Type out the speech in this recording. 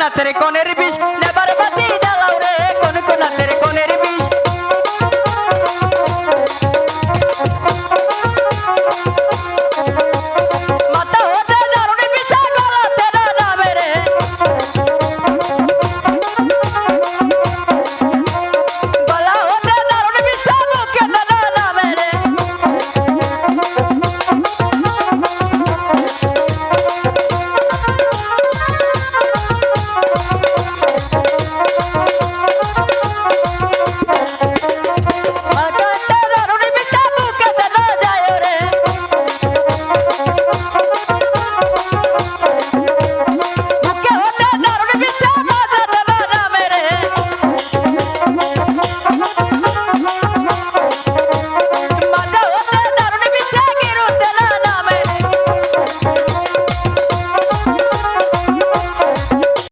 জানাতের কনের বিষ। নেবার